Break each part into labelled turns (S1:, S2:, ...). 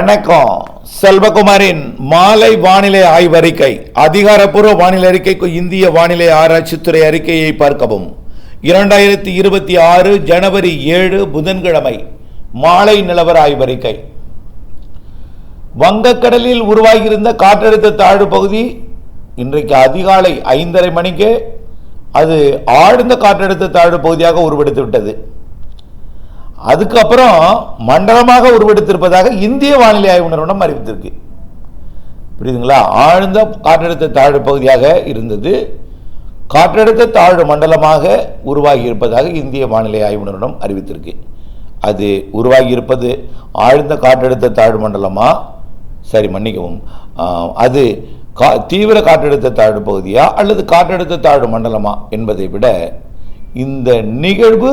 S1: வணக்கம். செல்வகுமாரின் மாலை வானிலை ஆய்வறிக்கை அதிகாரப்பூர்வ வானிலை அறிக்கைக்கு இந்திய வானிலை ஆராய்ச்சித்துறை அறிக்கையை பார்க்கவும். இரண்டாயிரத்தி இருபத்தி ஆறு ஜனவரி ஏழு புதன்கிழமை மாலை நிலவர ஆய்வறிக்கை வங்கக்கடலில் உருவாகியிருந்த காற்றழுத்த தாழ்வு பகுதி இன்றைக்கு அதிகாலை ஐந்தரை மணிக்கு அது ஆழ்ந்த காற்றழுத்த தாழ்வு பகுதியாக உருவெடுத்து விட்டது அதுக்கப்புறம் மண்டலமாக உருவெடுத்திருப்பதாக இந்திய வானிலை ஆய்வு நிறுவனம் அறிவித்திருக்கு. புரியுதுங்களா? ஆழ்ந்த காற்றழுத்த தாழ்வு பகுதியாக இருந்தது. காற்றழுத்த தாழ்வு மண்டலமாக உருவாகி இருப்பதாக இந்திய வானிலை ஆய்வு நிறுவனம் அறிவித்திருக்கு. அது உருவாகி இருப்பது ஆழ்ந்த காற்றழுத்த தாழ்வு மண்டலமா? சரி மன்னிக்கவும். அது கா தீவிர காற்றழுத்த தாழ்வு பகுதியா அல்லது காற்றழுத்த தாழ்வு மண்டலமா என்பதை விட இந்த நிகழ்வு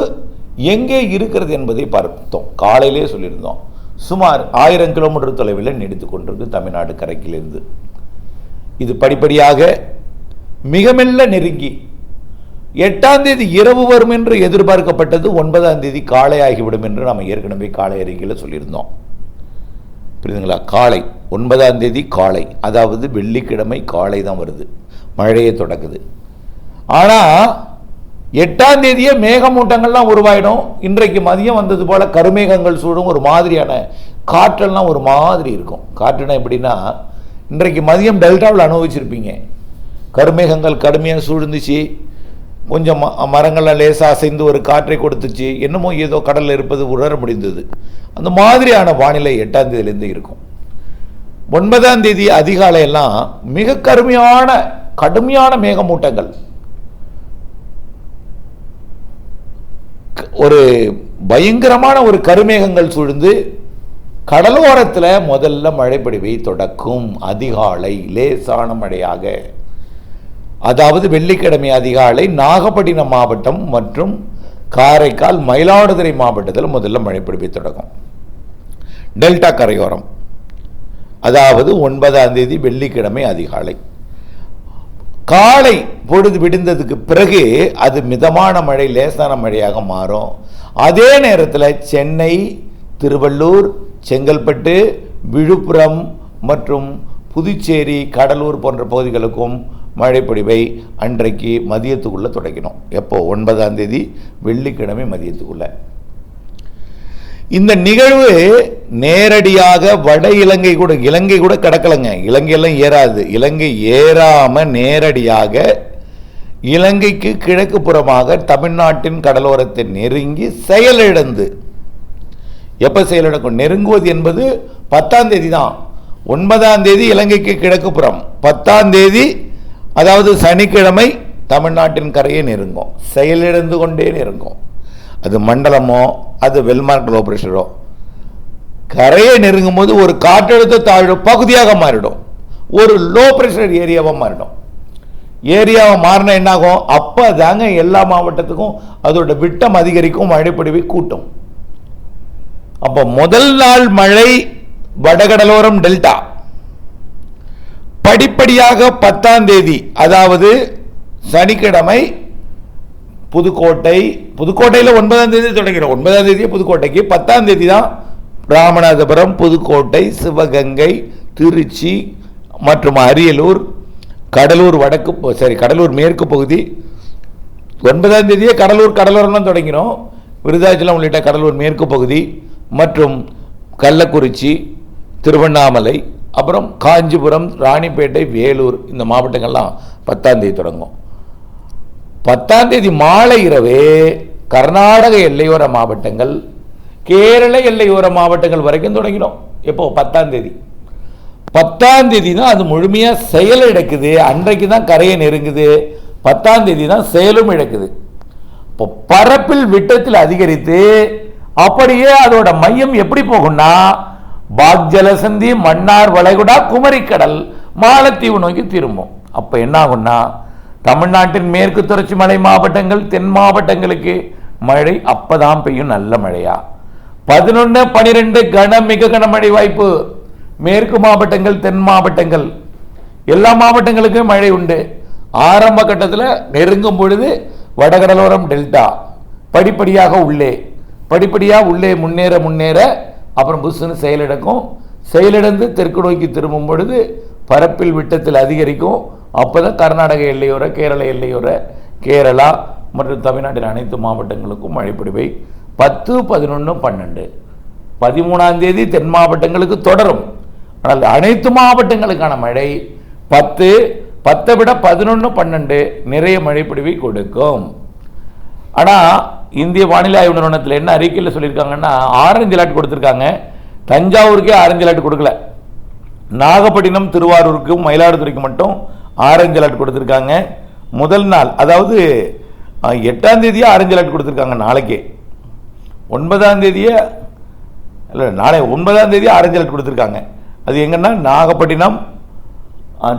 S1: எங்கே இருக்கிறது என்பதை பார்த்தோம். காலையிலே சொல்லியிருந்தோம். சுமார் ஆயிரம் கிலோமீட்டர் தொலைவில் நீடித்து கொண்டிருக்கு தமிழ்நாடு கரைக்கிலிருந்து. இது படிப்படியாக மிக மெல்ல நெருங்கி. எட்டாம் தேதி இரவு வரும் என்று எதிர்பார்க்கப்பட்டது ஒன்பதாம் தேதி காலை ஆகிவிடும் என்று நாம் ஏற்கனவே காலை அறிக்கையில் சொல்லியிருந்தோம். புரியுதுங்களா? காலை ஒன்பதாம் தேதி காலை அதாவது வெள்ளிக்கிழமை காலை தான் வருது. மழையே தொடக்குது ஆனால் எட்டாம் தேதியே மேகமூட்டங்கள்லாம் உருவாயிடும். இன்றைக்கு மதியம் வந்தது போல கருமேகங்கள் சூடும் ஒரு மாதிரியான காற்றெல்லாம் ஒரு மாதிரி இருக்கும். காற்றுனா எப்படின்னா இன்றைக்கு மதியம் டெல்டாவில் அனுபவிச்சிருப்பீங்க. கருமேகங்கள் கடுமையாக சூழ்ந்துச்சு. கொஞ்சம் மரங்கள்லாம் லேசாக அசைந்து ஒரு காற்றை கொடுத்துச்சு. என்னமோ ஏதோ கடலில் இருப்பது உணர முடிந்தது. அந்த மாதிரியான வானிலை எட்டாம் தேதியிலேருந்து இருக்கும். ஒன்பதாம் தேதி அதிகாலையெல்லாம் மிக கருமையான கடுமையான மேகமூட்டங்கள் க- ஒரு பயங்கரமான ஒரு கருமேகங்கள் சூழ்ந்து கடலோரத்தில் முதல்ல மழைப்படிவை தொடக்கும். அதிகாலை லேசான மழையாக. அதாவது வெள்ளிக்கிழமை அதிகாலை நாகப்பட்டினம் மாவட்டம் மற்றும் காரைக்கால் மயிலாடுதுறை மாவட்டத்தில் முதல்ல மழைப்படிவை தொடங்கும் டெல்டா கரையோரம். அதாவது ஒன்பதாம் தேதி வெள்ளிக்கிழமை அதிகாலை. காலை பொழுது விடிந்ததுக்கு பிறகு அது மிதமான மழை லேசான மழையாக மாறும். அதே நேரத்தில் சென்னை திருவள்ளூர் செங்கல்பட்டு விழுப்புரம் மற்றும் புதுச்சேரி கடலூர் போன்ற பகுதிகளுக்கும் மழைப்பொழிவை அன்றைக்கு மதியத்துக்குள்ளே தொடங்கினோம். எப்போ? ஒன்பதாம் தேதி வெள்ளிக்கிழமை மதியத்துக்குள்ளே. இந்த நிகழ்வு நேரடியாக வட இலங்கை கூட இலங்கை கூட கடக்கலைங்க. இலங்கையெல்லாம் ஏறாது. இலங்கை ஏறாமல் நேரடியாக இலங்கைக்கு கிழக்கு புறமாக தமிழ்நாட்டின் கடலோரத்தை நெருங்கி செயலிழந்து. எப்போ செயலிழக்கும்? நெருங்குவது என்பது பத்தாம் தேதி தான். ஒன்பதாம் தேதி இலங்கைக்கு கிழக்கு புறம். பத்தாம் தேதி அதாவது சனிக்கிழமை தமிழ்நாட்டின் கரையை நெருங்கும். செயலிழந்து கொண்டே நெருங்கும். அது மண்டலமோ அது வெல்மார்க் லோ பிரஷரோ கரையை நெருங்கும் போது ஒரு காற்றழுத்த தாழ்வு பகுதியாக மாறிடும். ஒரு லோ பிரஷர் ஏரியாவாக மாறிடும். ஏரியாவை மாறினா என்னாகும்? அப்போ தாங்க எல்லா மாவட்டத்துக்கும் அதோட விட்டம் அதிகரிக்கும் மழைப்பொழிவை கூட்டும். அப்போ முதல் நாள் மழை வடகடலோரம் டெல்டா. படிப்படியாக பத்தாம் தேதி அதாவது சனிக்கிழமை புதுக்கோட்டை புதுக்கோட்டையில் ஒன்பதாம் தேதி தொடங்கிறோம் ஒன்பதாம் தேதி புதுக்கோட்டைக்கு பத்தாம் தேதி தான் ராமநாதபுரம் புதுக்கோட்டை சிவகங்கை திருச்சி மற்றும் அரியலூர் கடலூர் வடக்கு சரி கடலூர் மேற்கு பகுதி. ஒன்பதாம் தேதியே கடலூர் கடலோரம் தொடங்கினோம் விருதாச்சலம் உள்ளிட்ட கடலூர் மேற்கு பகுதி மற்றும் கள்ளக்குறிச்சி திருவண்ணாமலை அப்புறம் காஞ்சிபுரம் ராணிப்பேட்டை வேலூர் இந்த மாவட்டங்கள்லாம் பத்தாம் தேதி தொடங்கும். பத்தாம் தேதி மாலை இரவே கர்நாடக எல்லையோர மாவட்டங்கள் கேரள எல்லையோர மாவட்டங்கள் வரைக்கும் தொடங்கினோம் எப்போ? பத்தாம் தேதி பத்தாம் தேதி தான் அது முழுமையாக செயல் இழக்குது. அன்றைக்கு தான் கரையை நெருங்குது. பத்தாம் தேதி தான் செயலும் இழக்குது. இப்போ பரப்பில் விட்டத்தில் அதிகரித்து அப்படியே அதோட மையம் எப்படி போகும்னா பாக் ஜலசந்தி மன்னார் வளைகுடா குமரிக்கடல் மாலத்தீவு நோக்கி திரும்பும். அப்போ என்ன ஆகும்னா தமிழ்நாட்டின் மேற்கு தொடர்ச்சி மலை மாவட்டங்கள் தென் மாவட்டங்களுக்கு மழை அப்பதான் பெய்யும் நல்ல மழையா? பதினொன்று பனிரெண்டு கன மிக கனமழை வாய்ப்பு. மேற்கு மாவட்டங்கள் தென் மாவட்டங்கள். எல்லா மாவட்டங்களுக்கும் மழை உண்டு. ஆரம்ப கட்டத்தில் நெருங்கும் பொழுது வடகடலோரம் டெல்டா. படிப்படியாக உள்ளே. படிப்படியாக உள்ளே முன்னேற முன்னேற அப்புறம் புஷ்ஷுன்னு செயலிழக்கும். செயலிழந்து தெற்கு நோக்கி திரும்பும் பொழுது பரப்பில் விட்டத்தில் அதிகரிக்கும். அப்போ தான் கர்நாடக எல்லையோர கேரள எல்லையோர கேரளா மற்றும் தமிழ்நாட்டின் அனைத்து மாவட்டங்களுக்கும் மழை பத்து பதினொன்று பன்னெண்டு. பதிமூணாம் தேதி தென் மாவட்டங்களுக்கு தொடரும். ஆனால் அனைத்து மாவட்டங்களுக்கான மழை பத்து பத்தை விட பதினொன்று பன்னெண்டு நிறைய மழைப்பிடிவை கொடுக்கும். ஆனால் இந்திய வானிலை ஆய்வு நிறுவனத்தில் என்ன அறிக்கையில் சொல்லியிருக்காங்கன்னா ஆரஞ்சு அலர்ட் கொடுத்துருக்காங்க. தஞ்சாவூருக்கே ஆரஞ்சு அலர்ட் கொடுக்கல. நாகப்பட்டினம் திருவாரூருக்கும் மயிலாடுதுறைக்கு மட்டும் ஆரஞ்சு அலர்ட் கொடுத்துருக்காங்க. முதல் நாள் அதாவது எட்டாம் தேதியே ஆரஞ்சு அலர்ட் கொடுத்துருக்காங்க நாளைக்கே. ஒன்பதாம் தேதியே இல்லை நாளை ஒன்பதாம் தேதி ஆரஞ்சு அலர்ட் கொடுத்துருக்காங்க. அது எங்கன்னா நாகப்பட்டினம்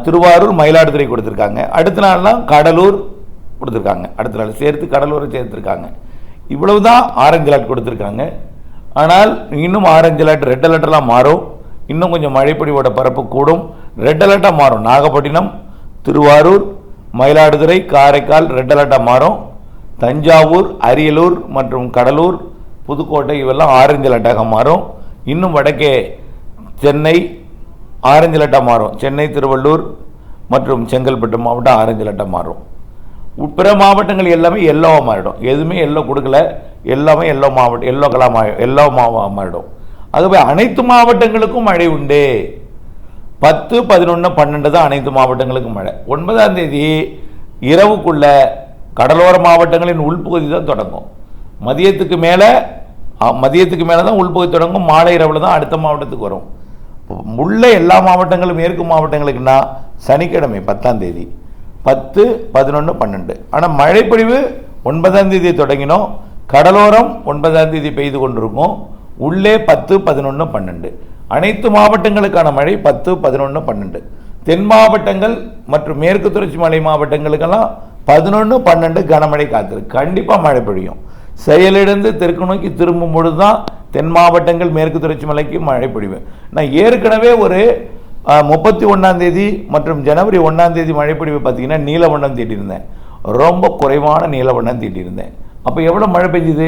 S1: திருவாரூர் மயிலாடுதுறை கொடுத்துருக்காங்க. அடுத்த நாள்லாம் கடலூர் கொடுத்துருக்காங்க. அடுத்த நாள் சேர்த்து கடலூரை சேர்த்துருக்காங்க. இவ்வளவு தான் ஆரஞ்சு அலர்ட் கொடுத்துருக்காங்க. ஆனால் இன்னும் ஆரஞ்சு அலர்ட் ரெட் அலர்ட்டெல்லாம் மாறும். இன்னும் கொஞ்சம் மழைப்பொழிவோட பரப்பு கூடும். ரெட் அலர்ட்டாக மாறும். நாகப்பட்டினம் திருவாரூர் மயிலாடுதுறை காரைக்கால் ரெட் அலர்ட்டாக மாறும். தஞ்சாவூர் அரியலூர் மற்றும் கடலூர் புதுக்கோட்டை இவெல்லாம் ஆரஞ்சு அலர்ட்டாக மாறும். இன்னும் வடக்கே சென்னை ஆரஞ்சு அலர்ட்டாக மாறும். சென்னை திருவள்ளூர் மற்றும் செங்கல்பட்டு மாவட்டம் ஆரஞ்சு அலர்ட்டாக மாறும். பிற மாவட்டங்கள் எல்லாமே எல்லோவாக மாறிடும். எதுவுமே எல்லோ கொடுக்கல. எல்லாமே எல்லோ மாவட்டம் எல்லோ கலா மா எல்லோ மாவா மாறிடும். போய் அனைத்து மாவட்டங்களுக்கும் மழை உண்டு. பத்து பதினொன்று பன்னெண்டு தான் அனைத்து மாவட்டங்களுக்கும் மழை. ஒன்பதாம் தேதி இரவுக்குள்ள கடலோர மாவட்டங்களின் உள்பகுதி தான் தொடங்கும். மதியத்துக்கு மேலே மதியத்துக்கு மேலே தான் உள்பகுதி தொடங்கும். மாலை இரவில் தான் அடுத்த மாவட்டத்துக்கு வரும். உள்ள எல்லா மாவட்டங்களும் மேற்கு மாவட்டங்களுக்குன்னா சனிக்கிழமை பத்தாம் தேதி. பத்து பதினொன்று பன்னெண்டு. ஆனால் மழைப்பொழிவு ஒன்பதாம் தேதி தொடங்கினோம். கடலோரம் ஒன்பதாம் தேதி பெய்து கொண்டிருக்கும். உள்ளே பத்து பதினொன்று பன்னெண்டு. அனைத்து மாவட்டங்களுக்கான மழை பத்து பதினொன்று பன்னெண்டு. தென் மாவட்டங்கள் மற்றும் மேற்கு தொடர்ச்சி மலை மாவட்டங்களுக்கெல்லாம் பதினொன்று பன்னெண்டு கனமழை காத்திருக்கு கண்டிப்பாக மழை பொழியும் செயலிழந்து தெற்கு நோக்கி திரும்பும் பொழுது தான் தென் மாவட்டங்கள் மேற்கு தொடர்ச்சி மலைக்கு மழை பொழிவு. நான் ஏற்கனவே ஒரு முப்பத்தி ஒன்றாம் தேதி மற்றும் ஜனவரி ஒன்றாம் தேதி மழைப்பொழிவு பார்த்தீங்கன்னா நீலவண்ணம் தீட்டியிருந்தேன் ரொம்ப குறைவான நீலவண்ணம் தீட்டியிருந்தேன் அப்போ எவ்வளோ மழை பெஞ்சுது?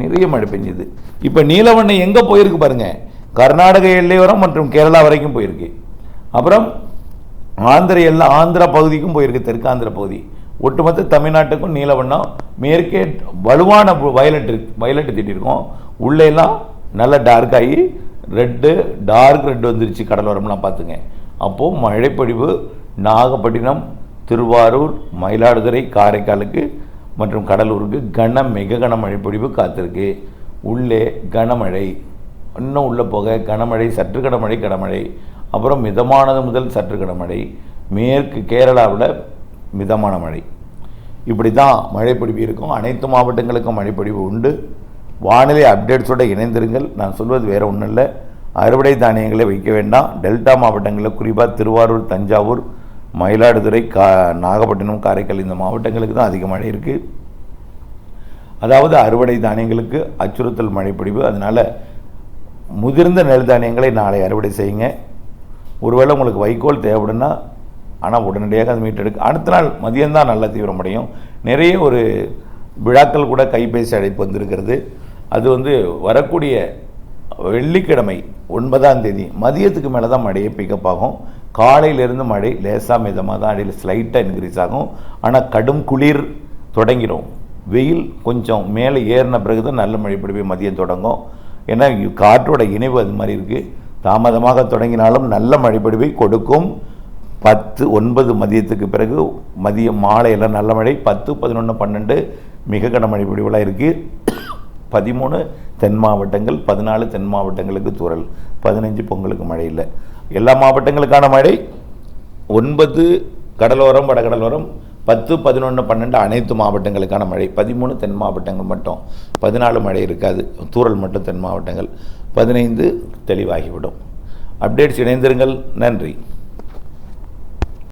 S1: நிறைய மழை பெஞ்சுது. இப்போ நீலவண்ணம் எங்கே போயிருக்கு பாருங்கள் கர்நாடக எல்லையோரம் மற்றும் கேரளா வரைக்கும் போயிருக்கு. அப்புறம் ஆந்திர எல்லாம் ஆந்திரா பகுதிக்கும் போயிருக்கு தெற்கு ஆந்திர பகுதி. ஒட்டுமொத்த தமிழ்நாட்டுக்கும் நீலவண்ணம் மேற்கே வலுவான வயலட் வயலட் திட்டிருக்கோம் உள்ளே எல்லாம் நல்ல டார்க் ஆகி ரெட்டு டார்க் ரெட் வந்துருச்சு கடலோரம்லாம் பார்த்துங்க. அப்போது மழைப்பொழிவு நாகப்பட்டினம் திருவாரூர் மயிலாடுதுறை காரைக்காலுக்கு மற்றும் கடலூருக்கு கன மிக கன மழைப்பொழிவு காத்திருக்கு. உள்ளே கனமழை. இன்னும் உள்ளே போக கனமழை சற்று கனமழை கனமழை. அப்புறம் மிதமானது முதல் சற்று கனமழை மேற்கு கேரளாவில் மிதமான மழை. இப்படி தான் மழைப்பொழிவு இருக்கும். அனைத்து மாவட்டங்களுக்கும் மழைப்பொழிவு உண்டு. வானிலை அப்டேட்ஸோடு இணைந்திருங்கள். நான் சொல்வது வேறு ஒன்றும் இல்லை. அறுவடை தானியங்களை வைக்க வேண்டாம். டெல்டா மாவட்டங்களில் குறிப்பாக திருவாரூர் தஞ்சாவூர் மயிலாடுதுறை கா நாகப்பட்டினம் காரைக்கால் இந்த மாவட்டங்களுக்கு தான் அதிக மழை இருக்குது அதாவது அறுவடை தானியங்களுக்கு அச்சுறுத்தல் மழைப்பொழிவு. அதனால் முதிர்ந்த நெல் தானியங்களை நாளை அறுவடை செய்யுங்க. ஒருவேளை உங்களுக்கு வைக்கோல் தேவைப்படுன்னா ஆனால் உடனடியாக அது மீட்டெடுக்க அடுத்த நாள் மதியம்தான் நல்லா தீவிரமடையும் நிறைய ஒரு விழாக்கள் கூட கைபேசி அழைப்பு வந்திருக்கிறது. அது வந்து வரக்கூடிய வெள்ளிக்கிழமை ஒன்பதாம் தேதி மதியத்துக்கு மேலே தான் மழையே பிக்கப் ஆகும். காலையிலேருந்து மழை லேசாக மிதமாக தான் அடியில் ஸ்லைட்டாக இன்க்ரீஸ் ஆகும். ஆனால் கடும் குளிர் தொடங்கிடும் வெயில் கொஞ்சம் மேலே ஏறின பிறகு தான் நல்ல மழை பிடிப்பு மதியம் தொடங்கும். ஏன்னா காற்றோட இணைவு அது மாதிரி இருக்குது தாமதமாக தொடங்கினாலும் நல்ல மழைப்பொழிவை கொடுக்கும். பத்து ஒன்பது மதியத்துக்கு பிறகு மதியம் மாலையில் நல்ல மழை. பத்து பதினொன்று பன்னெண்டு மிக கனமழை பொழிவுலாம் இருக்குது பதிமூணு தென் மாவட்டங்கள் பதினாலு தென் மாவட்டங்களுக்கு தூரல் பதினஞ்சு பொங்கலுக்கு மழை இல்லை. எல்லா மாவட்டங்களுக்கான மழை. ஒன்பது கடலோரம் வடகடலோரம் பத்து பதினொன்று பன்னெண்டு அனைத்து மாவட்டங்களுக்கான மழை. பதிமூணு தென் மாவட்டங்கள் மட்டும். பதினாலு மழை இருக்காது. தூறல் மட்டும் தென் மாவட்டங்கள். பதினைந்து தெளிவாகிவிடும். அப்டேட்ஸ் இணைந்திருங்கள். நன்றி.